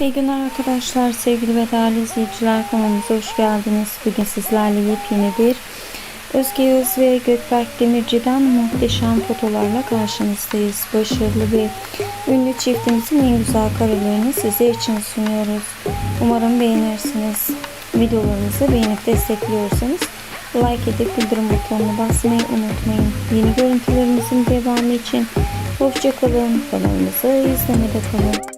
İyi günler arkadaşlar, sevgili ve değerli izleyiciler kanalımıza hoş geldiniz. Bugün sizlerle yepyeni bir Özge Yağız ve Gökberk Demirci'den muhteşem fotolarla karşınızdayız. Başarılı ve ünlü çiftimizin en güzel karelerini size için sunuyoruz. Umarım beğenirsiniz. Videolarımızı beğenip destekliyorsanız like edip bildirim butonuna basmayı unutmayın. Yeni görüntülerimizin devamı için hoşçakalın. Kanalımızı izlemede kalın.